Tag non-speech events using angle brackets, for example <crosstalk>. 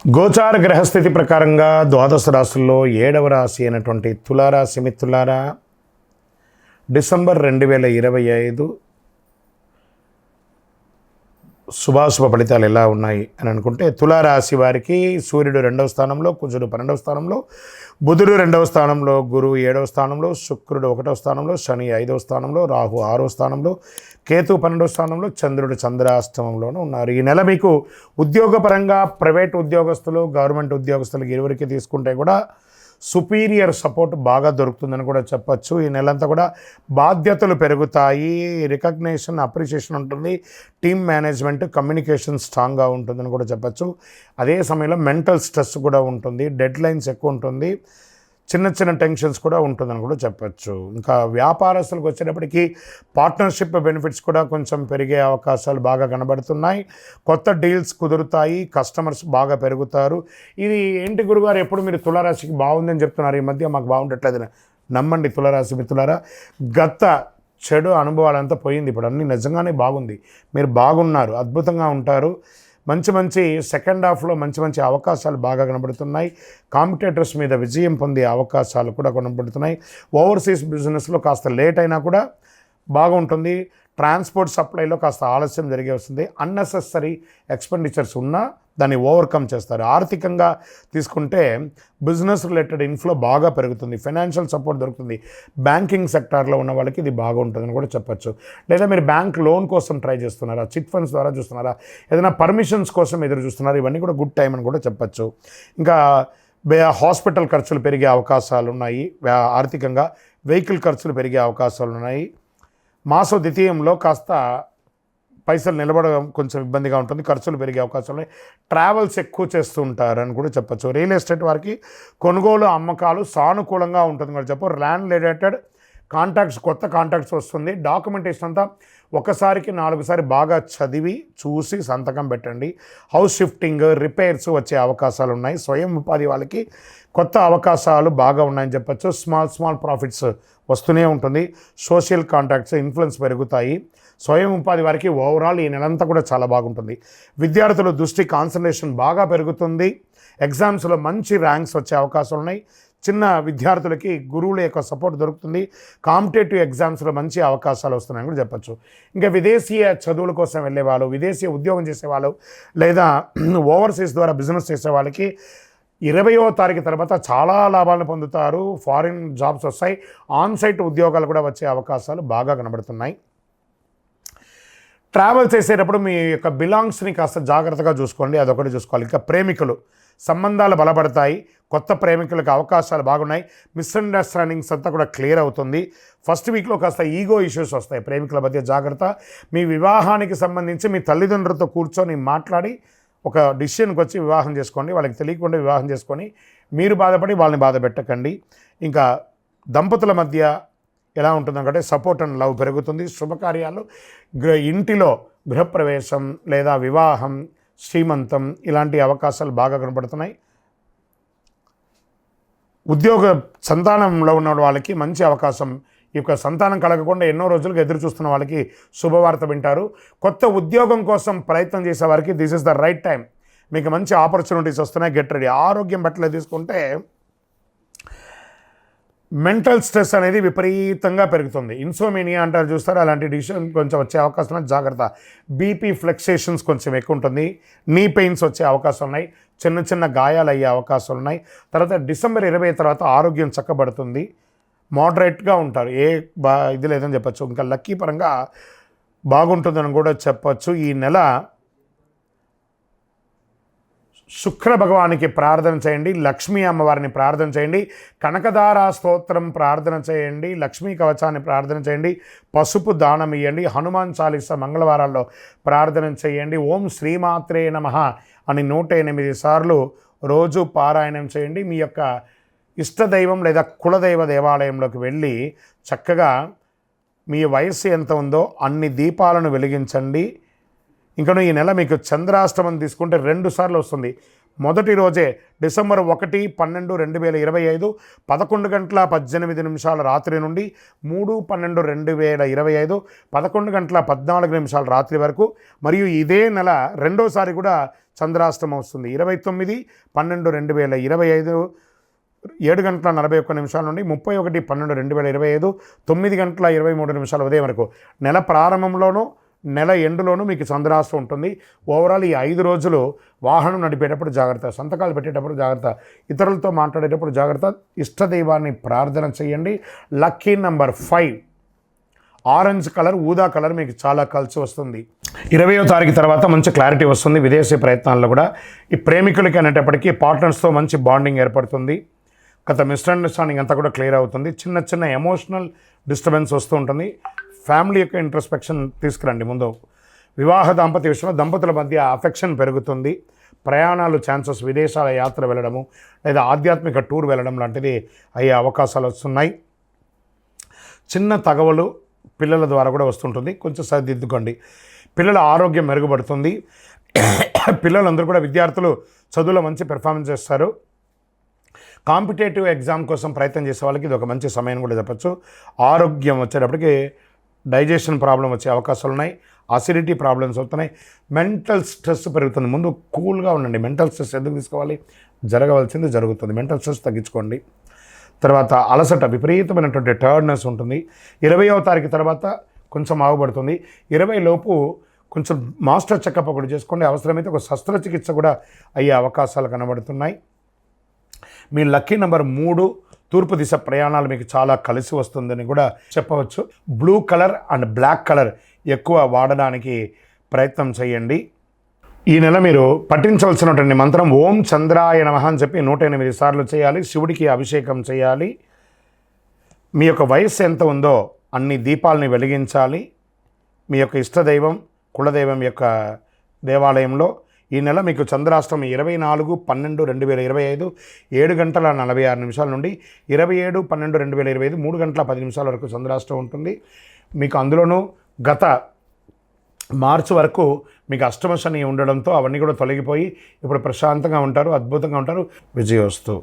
గోచార గ్రహస్థితి ప్రకారంగా ద్వాదశ రాశుల్లో ఏడవ రాశి అయినటువంటి తులారాశి మిత్రులారా డిసెంబర్ రెండు వేల ఇరవై ఐదు శుభాశుభ ఫలితాలు ఎలా ఉన్నాయి అని అనుకుంటే తులారాశి వారికి సూర్యుడు రెండవ స్థానంలో కుజుడు పన్నెండవ స్థానంలో బుధుడు రెండవ స్థానంలో గురువు ఏడవ స్థానంలో శుక్రుడు ఒకటవ స్థానంలో శని ఐదవ స్థానంలో రాహు ఆరో స్థానంలో కేతు పన్నెండవ స్థానంలో చంద్రుడు చంద్రాష్టమంలోనూ ఉన్నారు. ఈ నెల మీకు ఉద్యోగపరంగా ప్రైవేట్ ఉద్యోగస్తులు గవర్నమెంట్ ఉద్యోగస్తులకు ఇరువురికి తీసుకుంటే కూడా సుపీరియర్ సపోర్ట్ బాగా దొరుకుతుందని కూడా చెప్పచ్చు. ఈ నెలంతా కూడా బాధ్యతలు పెరుగుతాయి. రికగ్నేషన్ అప్రిషియేషన్ ఉంటుంది. టీమ్ మేనేజ్మెంట్ కమ్యూనికేషన్ స్ట్రాంగ్గా ఉంటుందని కూడా చెప్పచ్చు. అదే సమయంలో మెంటల్ స్ట్రెస్ కూడా ఉంటుంది. డెడ్ లైన్స్ ఎక్కువ ఉంటుంది. చిన్న చిన్న టెన్షన్స్ కూడా ఉంటుందని కూడా చెప్పచ్చు. ఇంకా వ్యాపారస్తులకు వచ్చేటప్పటికి పార్ట్నర్షిప్ బెనిఫిట్స్ కూడా కొంచెం పెరిగే అవకాశాలు బాగా కనబడుతున్నాయి. కొత్త డీల్స్ కుదురుతాయి కస్టమర్స్ బాగా పెరుగుతారు. ఇది ఏంటి గురుగారు ఎప్పుడు మీరు తులారాశికి బాగుందని చెప్తున్నారు? ఈ మధ్య మాకు బాగుండట్లేదని నమ్మండి తులారాశి మిత్రులారా. గత చెడు అనుభవాలంతా పోయింది ఇప్పుడు. అన్నీ నిజంగానే బాగుంది. మీరు బాగున్నారు అద్భుతంగా ఉంటారు. మంచి మంచి సెకండ్ హాఫ్లో మంచి మంచి అవకాశాలు బాగా కనబడుతున్నాయి. కాంపిటేటర్స్ మీద విజయం పొందే అవకాశాలు కూడా కనబడుతున్నాయి. ఓవర్సీస్ బిజినెస్లో కాస్త లేట్ అయినా కూడా బాగుంటుంది. ట్రాన్స్పోర్ట్ సప్లైలో కాస్త ఆలస్యం జరిగే వస్తుంది. అన్నెసెసరీ ఎక్స్పెండిచర్స్ ఉన్నా దాన్ని ఓవర్కమ్ చేస్తారు. ఆర్థికంగా తీసుకుంటే బిజినెస్ రిలేటెడ్ ఇన్ఫ్లో బాగా పెరుగుతుంది. ఫైనాన్షియల్ సపోర్ట్ దొరుకుతుంది. బ్యాంకింగ్ సెక్టార్లో ఉన్న వాళ్ళకి ఇది బాగుంటుందని కూడా చెప్పచ్చు. లేదా మీరు బ్యాంక్ లోన్ కోసం ట్రై చేస్తున్నారా? చిట్ ఫండ్స్ ద్వారా చూస్తున్నారా? ఏదైనా పర్మిషన్స్ కోసం ఎదురు చూస్తున్నారా? ఇవన్నీ కూడా గుడ్ టైం అని కూడా చెప్పచ్చు. ఇంకా హాస్పిటల్ ఖర్చులు పెరిగే అవకాశాలు ఉన్నాయి. ఆర్థికంగా వెహికల్ ఖర్చులు పెరిగే అవకాశాలు ఉన్నాయి. మాస ద్వితీయంలో కాస్త పైసలు నిలబడడం కొంచెం ఇబ్బందిగా ఉంటుంది ఖర్చులు పెరిగే అవకాశం ఉన్నాయి. ట్రావెల్స్ ఎక్కువ చేస్తూ ఉంటారని కూడా చెప్పచ్చు. రియల్ ఎస్టేట్ వారికి కొనుగోలు అమ్మకాలు సానుకూలంగా ఉంటుంది కూడా చెప్పు ల్యాండ్ రిలేటెడ్ కాంటాక్ట్స్ కొత్త కాంటాక్ట్స్ వస్తుంది. డాక్యుమెంటేషన్ అంతా ఒకసారికి నాలుగుసారి బాగా చదివి చూసి సంతకం పెట్టండి. హౌస్ షిఫ్టింగ్ రిపేర్స్ వచ్చే అవకాశాలు ఉన్నాయి. స్వయం ఉపాధి వాళ్ళకి కొత్త అవకాశాలు బాగా ఉన్నాయని చెప్పచ్చు. స్మాల్ స్మాల్ ప్రాఫిట్స్ వస్తూనే ఉంటుంది. సోషల్ కాంటాక్ట్స్ ఇన్ఫ్లుయెన్స్ పెరుగుతాయి. స్వయం ఉపాధి వారికి ఓవరాల్ ఈ నెలంతా కూడా చాలా బాగుంటుంది. విద్యార్థుల దృష్టి కాన్సన్ట్రేషన్ బాగా పెరుగుతుంది. ఎగ్జామ్స్లో మంచి ర్యాంక్స్ వచ్చే అవకాశాలు ఉన్నాయి. చిన్న విద్యార్థులకి గురువుల యొక్క సపోర్ట్ దొరుకుతుంది. కాంపిటేటివ్ ఎగ్జామ్స్లో మంచి అవకాశాలు వస్తున్నాయని కూడా చెప్పచ్చు. ఇంకా విదేశీయ చదువుల కోసం వెళ్ళేవాళ్ళు విదేశీయ ఉద్యోగం చేసేవాళ్ళు లేదా <clears throat> ఓవర్సీస్ ద్వారా బిజినెస్ చేసే వాళ్ళకి ఇరవయో తారీఖు తర్వాత చాలా లాభాలను పొందుతారు. ఫారిన్ జాబ్స్ వస్తాయి. ఆన్ సైట్ ఉద్యోగాలు కూడా వచ్చే అవకాశాలు బాగా కనబడుతున్నాయి. ట్రావెల్ చేసేటప్పుడు మీ యొక్క బిలాంగ్స్ని కాస్త జాగ్రత్తగా చూసుకోండి అదొకటి చూసుకోవాలి. ఇంకా ప్రేమికులు సంబంధాలు బలపడతాయి కొత్త ప్రేమికులకు అవకాశాలు బాగున్నాయి మిస్అండర్స్టాండింగ్స్ అంతా కూడా క్లియర్ అవుతుంది. ఫస్ట్ వీక్లో కాస్త ఈగో ఇష్యూస్ వస్తాయి ప్రేమికుల మధ్య జాగ్రత్త. మీ వివాహానికి సంబంధించి మీ తల్లిదండ్రులతో కూర్చొని మాట్లాడి ఒక డిసిషన్కి వచ్చి వివాహం చేసుకోండి వాళ్ళకి తెలియకుండా వివాహం చేసుకొని మీరు బాధపడి వాళ్ళని బాధ పెట్టకండి. ఇంకా దంపతుల మధ్య ఎలా ఉంటుందంటే సపోర్ట్ అండ్ లవ్ పెరుగుతుంది. శుభకార్యాలు గృహ ఇంటిలో గృహప్రవేశం లేదా వివాహం శ్రీమంతం ఇలాంటి అవకాశాలు బాగా కనపడుతున్నాయి. ఉద్యోగ సంతానంలో ఉన్న వాళ్ళకి మంచి అవకాశం. ఈ యొక్క సంతానం కలగకుండా ఎన్నో రోజులుగా ఎదురు చూస్తున్న వాళ్ళకి శుభవార్త వింటారు. కొత్త ఉద్యోగం కోసం ప్రయత్నం చేసే వారికి this is the right time. మీకు మంచి ఆపర్చునిటీస్ వస్తున్నాయి. Get ready. ఆరోగ్యం బట్టలు తీసుకుంటే మెంటల్ స్ట్రెస్ అనేది విపరీతంగా పెరుగుతుంది. ఇన్సోమేనియా అంటారు చూస్తారు అలాంటి డిసిషన్ కొంచెం వచ్చే అవకాశం జాగ్రత్త. బీపీ ఫ్లెక్సేషన్స్ కొంచెం ఎక్కువ ఉంటుంది. నీ పెయిన్స్ వచ్చే అవకాశం ఉన్నాయి. చిన్న చిన్న గాయాలు అయ్యే అవకాశాలు ఉన్నాయి. తర్వాత డిసెంబర్ ఇరవై తర్వాత ఆరోగ్యం చక్కబడుతుంది. మోడరేట్గా ఉంటారు. ఏ బా ఇది లేదని చెప్పచ్చు. ఇంకా లక్కీ పరంగా బాగుంటుందని కూడా చెప్పచ్చు. ఈ నెల శుక్ర భగవానికి ప్రార్థన చేయండి లక్ష్మీ అమ్మవారిని ప్రార్థన చేయండి కనకదారా స్తోత్రం ప్రార్థన చేయండి లక్ష్మీ కవచాన్ని ప్రార్థన చేయండి పసుపు దానం ఇవ్వండి హనుమాన్ చాలీస మంగళవారాల్లో ప్రార్థన చేయండి ఓం శ్రీమాత్రే నమ అని నూట ఎనిమిది సార్లు రోజు పారాయణం చేయండి. మీ యొక్క ఇష్టదైవం లేదా కులదైవ దేవాలయంలోకి వెళ్ళి చక్కగా మీ వయస్సు ఎంత ఉందో అన్ని దీపాలను వెలిగించండి. ఇంకను ఈ నెల మీకు చంద్రాష్టమం తీసుకుంటే రెండు సార్లు వస్తుంది. మొదటి రోజే డిసెంబర్ ఒకటి పన్నెండు రెండు వేల ఇరవై ఐదు పదకొండు గంటల పద్దెనిమిది నిమిషాల రాత్రి నుండి మూడు పన్నెండు రెండు వేల ఇరవై ఐదు పదకొండు గంటల పద్నాలుగు నిమిషాల రాత్రి వరకు. మరియు ఇదే నెల రెండోసారి కూడా చంద్రాష్టమం వస్తుంది. ఇరవై తొమ్మిది పన్నెండు రెండు వేల ఇరవై ఐదు ఏడు గంటల నలభై ఒక్క నిమిషాల నుండి ముప్పై ఒకటి పన్నెండు రెండు వేల ఇరవై ఐదు తొమ్మిది గంటల ఇరవై మూడు నిమిషాల ఉదయం వరకు. నెల ప్రారంభంలోనూ నెల ఎండులోనూ మీకు చంద్రాస్తం ఉంటుంది. ఓవరాల్ ఈ ఐదు రోజులు వాహనం నడిపేటప్పుడు జాగ్రత్త సంతకాలు పెట్టేటప్పుడు జాగ్రత్త ఇతరులతో మాట్లాడేటప్పుడు జాగ్రత్త ఇష్టదైవాన్ని ప్రార్థన చేయండి. Lucky number five orange colour ఊదా కలర్ మీకు చాలా కలిసి వస్తుంది. ఇరవయో తారీఖు తర్వాత మంచి క్లారిటీ వస్తుంది. విదేశీ ప్రయత్నాల్లో కూడా ఈ ప్రేమికులకి అనేటప్పటికీ పార్ట్నర్స్తో మంచి బాండింగ్ ఏర్పడుతుంది. గత మిస్అండర్స్టాండింగ్ అంతా కూడా క్లియర్ అవుతుంది. చిన్న చిన్న ఎమోషనల్ డిస్టర్బెన్స్ వస్తూ ఉంటుంది. ఫ్యామిలీ యొక్క ఇంట్రస్పెక్షన్ తీసుకురండి ముందు. వివాహ దాంపత్య విషయంలో దంపతుల మధ్య అఫెక్షన్ పెరుగుతుంది. ప్రయాణాలు ఛాన్సెస్ విదేశాల యాత్ర వెళ్ళడము లేదా ఆధ్యాత్మిక టూర్ వెళ్ళడం లాంటిది అయ్యే అవకాశాలు వస్తున్నాయి. చిన్న తగవలు పిల్లల ద్వారా కూడా వస్తుంటుంది. కొంచెం సరిదిద్దుకోండి. పిల్లల ఆరోగ్యం మెరుగుపడుతుంది. పిల్లలందరూ కూడా విద్యార్థులు చదువులో మంచి పెర్ఫార్మెన్స్ చేస్తారు. కాంపిటేటివ్ ఎగ్జామ్ కోసం ప్రయత్నం చేసే వాళ్ళకి ఇది ఒక మంచి సమయం కూడా చెప్పచ్చు. ఆరోగ్యం వచ్చేటప్పటికి డైజెషన్ ప్రాబ్లం వచ్చే అవకాశాలు ఉన్నాయి అసిడిటీ ప్రాబ్లమ్స్ అవుతున్నాయి. మెంటల్ స్ట్రెస్ పెరుగుతుంది. ముందు కూల్గా ఉండండి. మెంటల్ స్ట్రెస్ ఎందుకు తీసుకోవాలి? జరగవలసింది జరుగుతుంది. మెంటల్ స్ట్రెస్ తగ్గించుకోండి. తర్వాత అలసట విపరీతమైనటువంటి టర్డ్నెస్ ఉంటుంది. ఇరవయో తారీఖు తర్వాత కొంచెం ఆగుపడుతుంది ఇరవై లోపు కొంచెం మాస్టర్ చెకప్ ఒకటి చేసుకోండి. అవసరమైతే ఒక శస్త్రచికిత్స కూడా అయ్యే అవకాశాలు కనబడుతున్నాయి. మీ లక్కీ నెంబర్ మూడు తూర్పు దిశ ప్రయాణాలు మీకు చాలా కలిసి వస్తుందని కూడా చెప్పవచ్చు. Blue colour and black colour ఎక్కువ వాడడానికి ప్రయత్నం చేయండి. ఈ నెల మీరు పఠించవలసినటువంటి మంత్రం ఓం చంద్రాయ నమః అని చెప్పి నూట ఎనిమిది సార్లు చేయాలి. శివుడికి అభిషేకం చేయాలి. మీ యొక్క వయస్సు ఎంత ఉందో అన్ని దీపాలని వెలిగించాలి. మీ యొక్క ఇష్టదైవం కులదైవం యొక్క దేవాలయంలో ఈ నెల మీకు చంద్రాష్టమి ఇరవై నాలుగు పన్నెండు రెండు వేల ఇరవై ఐదు ఏడు గంటల నలభై ఆరు నిమిషాల నుండి ఇరవై ఏడు పన్నెండు రెండు వేల ఇరవై ఐదు మూడు గంటల పది నిమిషాల వరకు చంద్రాష్టం ఉంటుంది. మీకు అందులోనూ గత మార్చి వరకు మీకు అష్టమ శని ఉండడంతో అవన్నీ కూడా తొలగిపోయి ఇప్పుడు ప్రశాంతంగా ఉంటారు అద్భుతంగా ఉంటారు. విజయోస్తు.